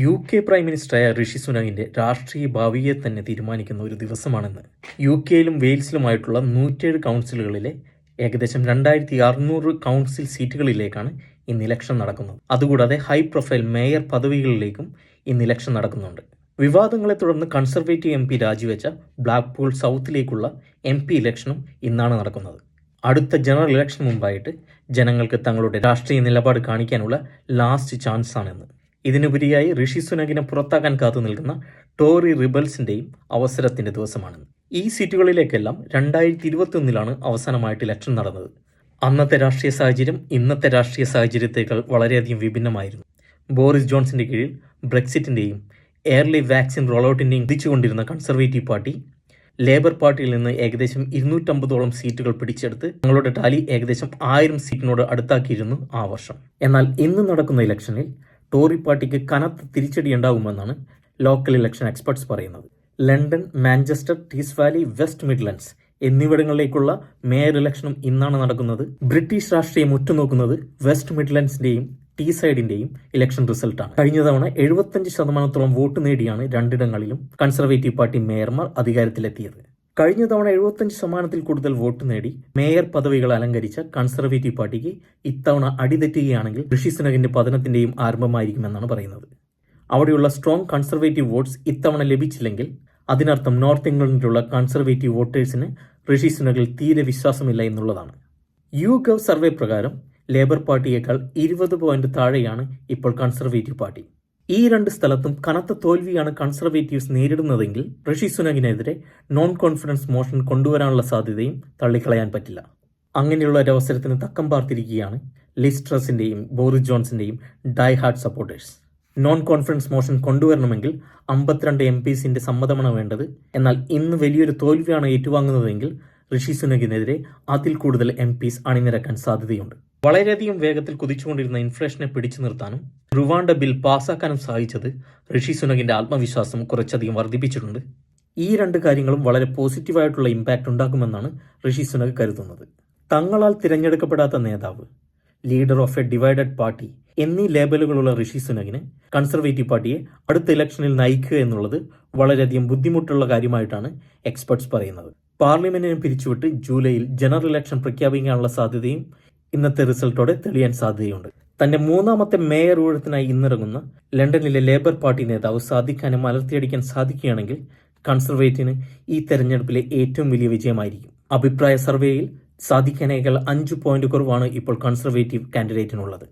U K prime മിനിസ്റ്ററായ ഋഷി സുനാകിന്റെ രാഷ്ട്രീയ ഭാവിയെ തന്നെ തീരുമാനിക്കുന്ന ഒരു ദിവസമാണെന്ന് യു കെയിലും വെയിൽസിലുമായിട്ടുള്ള നൂറ്റേഴ് കൗൺസിലുകളിലെ ഏകദേശം രണ്ടായിരത്തി അറുന്നൂറ് കൗൺസിൽ സീറ്റുകളിലേക്കാണ് ഇന്ന് ഇലക്ഷൻ നടക്കുന്നത്. അതുകൂടാതെ ഹൈ പ്രൊഫൈൽ മേയർ പദവികളിലേക്കും ഇന്ന് ഇലക്ഷൻ നടക്കുന്നുണ്ട്. വിവാദങ്ങളെ തുടർന്ന് കൺസർവേറ്റീവ് എം പി രാജിവെച്ച ബ്ലാക്ക്പൂൾ സൗത്തിലേക്കുള്ള എം പി ഇലക്ഷനും ഇന്നാണ് നടക്കുന്നത്. അടുത്ത ജനറൽ ഇലക്ഷൻ മുമ്പായിട്ട് ജനങ്ങൾക്ക് തങ്ങളുടെ രാഷ്ട്രീയ നിലപാട് കാണിക്കാനുള്ള ലാസ്റ്റ് ചാൻസ് ആണെന്ന് ഇതിനുപരിയായി ഋഷി സുനകിനെ പുറത്താക്കാൻ കാത്തു നിൽക്കുന്ന ടോറി റിബൽസിന്റെയും അവസരത്തിന്റെ ദിവസമാണ്. ഈ സീറ്റുകളിലേക്കെല്ലാം രണ്ടായിരത്തി ഇരുപത്തി ഒന്നിലാണ് അവസാനമായിട്ട് ഇലക്ഷൻ നടന്നത്. അന്നത്തെ രാഷ്ട്രീയ സാഹചര്യം ഇന്നത്തെ രാഷ്ട്രീയ സാഹചര്യത്തേക്കാൾ വളരെയധികം വിഭിന്നമായിരുന്നു. ബോറിസ് ജോൺസിന്റെ കീഴിൽ ബ്രെക്സിറ്റിന്റെയും എയർലി വാക്സിൻ റോളൌട്ടിന്റെയും വിധിച്ചുകൊണ്ടിരുന്ന കൺസർവേറ്റീവ് പാർട്ടി ലേബർ പാർട്ടിയിൽ നിന്ന് ഏകദേശം ഇരുന്നൂറ്റമ്പതോളം സീറ്റുകൾ പിടിച്ചെടുത്ത് തങ്ങളുടെ ടാലി ഏകദേശം ആയിരം സീറ്റിനോട് അടുത്താക്കിയിരുന്നു ആ വർഷം. എന്നാൽ ഇന്ന് നടക്കുന്ന ഇലക്ഷനിൽ ടോറി പാർട്ടിക്ക് കനത്ത തിരിച്ചടിയുണ്ടാകുമെന്നാണ് ലോക്കൽ ഇലക്ഷൻ എക്സ്പെർട്സ് പറയുന്നത്. London Manchester Tees Valley West Midlands എന്നിവിടങ്ങളിലേക്കുള്ള mayor ഇലക്ഷനും ഇന്നാണ് നടക്കുന്നത്. ബ്രിട്ടീഷ് രാഷ്ട്രീയം ഉറ്റുനോക്കുന്നത് വെസ്റ്റ് മിഡ്ലൻഡ്സിന്റെയും ടീ സൈഡിന്റെയും ഇലക്ഷൻ റിസൾട്ടാണ്. കഴിഞ്ഞ തവണ എഴുപത്തഞ്ച് ശതമാനത്തോളം വോട്ട് നേടിയാണ് രണ്ടിടങ്ങളിലും കൺസർവേറ്റീവ് പാർട്ടി മേയർമാർ അധികാരത്തിലെത്തിയത്. കഴിഞ്ഞ തവണ എഴുപത്തഞ്ച് ശതമാനത്തിൽ കൂടുതൽ വോട്ട് നേടി മേയർ പദവികൾ അലങ്കരിച്ച കൺസർവേറ്റീവ് പാർട്ടിക്ക് ഇത്തവണ അടിതെറ്റുകയാണെങ്കിൽ ഋഷി സുനകിന്റെ പതനത്തിന്റെയും ആരംഭമായിരിക്കുമെന്നാണ് പറയുന്നത്. അവിടെയുള്ള സ്ട്രോങ് കൺസർവേറ്റീവ് വോട്ട്സ് ഇത്തവണ ലഭിച്ചില്ലെങ്കിൽ അതിനർത്ഥം നോർത്ത് ഇംഗ്ലണ്ടിലുള്ള കൺസർവേറ്റീവ് വോട്ടേഴ്സിന് ഋഷി സുനകിൽ തീരെ വിശ്വാസമില്ല എന്നുള്ളതാണ്. യു ഗവ് സർവേ പ്രകാരം ലേബർ പാർട്ടിയേക്കാൾ ഇരുപത് പോയിന്റ് താഴെയാണ് ഇപ്പോൾ കൺസർവേറ്റീവ് പാർട്ടി. ഈ രണ്ട് സ്ഥലത്തും കനത്ത തോൽവിയാണ് കൺസർവേറ്റീവ്സ് നേരിടുന്നതെങ്കിൽ ഋഷി സുനകിനെതിരെ നോൺ കോൺഫിഡൻസ് മോഷൻ കൊണ്ടുവരാനുള്ള സാധ്യതയും തള്ളിക്കളയാൻ പറ്റില്ല. അങ്ങനെയുള്ള ഒരു അവസരത്തിന് തക്കം പാർത്തിരിക്കുകയാണ് ലിസ്ട്രസിന്റെയും Boris ജോൺസിന്റെയും die hard supporters. Non confidence motion കൊണ്ടുവരണമെങ്കിൽ അമ്പത്തിരണ്ട് എം പിസിന്റെ സമ്മതമാണ് വേണ്ടത്. എന്നാൽ ഇന്ന് വലിയൊരു തോൽവിയാണ് ഏറ്റുവാങ്ങുന്നതെങ്കിൽ ഋഷി സുനകിനെതിരെ അതിൽ കൂടുതൽ എം പിസ് അണിനിരക്കാൻ സാധ്യതയുണ്ട്. വളരെയധികം വേഗത്തിൽ കുതിച്ചുകൊണ്ടിരുന്ന ഇൻഫ്ലേഷനെ പിടിച്ചു നിർത്താനും റുവാണ്ട ബിൽ പാസാക്കാനും സഹായിച്ചത് ഋഷി സുനകിന്റെ ആത്മവിശ്വാസം കുറച്ചധികം വർദ്ധിപ്പിച്ചിട്ടുണ്ട്. ഈ രണ്ട് കാര്യങ്ങളും വളരെ പോസിറ്റീവായിട്ടുള്ള ഇമ്പാക്റ്റ് ഉണ്ടാക്കുമെന്നാണ് ഋഷി സുനക് കരുതുന്നത്. തങ്ങളാൽ തിരഞ്ഞെടുക്കപ്പെടാത്ത നേതാവ് leader of a divided party എന്നീ ലേബലുകളുള്ള ഋഷി സുനകിന് കൺസർവേറ്റീവ് പാർട്ടിയെ അടുത്ത ഇലക്ഷനിൽ നയിക്കുക എന്നുള്ളത് വളരെയധികം ബുദ്ധിമുട്ടുള്ള കാര്യമായിട്ടാണ് എക്സ്പെർട്സ് പറയുന്നത്. പാർലമെന്റിനെ പിരിച്ചുവിട്ട് ജൂലൈയിൽ ജനറൽ ഇലക്ഷൻ പ്രഖ്യാപിക്കാനുള്ള സാധ്യതയും ഇന്നത്തെ റിസൾട്ടോടെ തെളിയാൻ സാധ്യതയുണ്ട്. തന്റെ മൂന്നാമത്തെ മേയർ ഊഴത്തിനായി ഇന്നിറങ്ങുന്ന ലണ്ടനിലെ ലേബർ പാർട്ടി നേതാവ് സാധിക്കാനും അലർത്തിയടിക്കാൻ സാധിക്കുകയാണെങ്കിൽ കൺസർവേറ്റീവിന് ഈ തെരഞ്ഞെടുപ്പിലെ ഏറ്റവും വലിയ വിജയമായിരിക്കും. അഭിപ്രായ സർവേയിൽ സാധിക്കാനേക്കാൾ അഞ്ച് പോയിന്റ് കുറവാണ് ഇപ്പോൾ കൺസർവേറ്റീവ് കാൻഡിഡേറ്റിനുള്ളത്.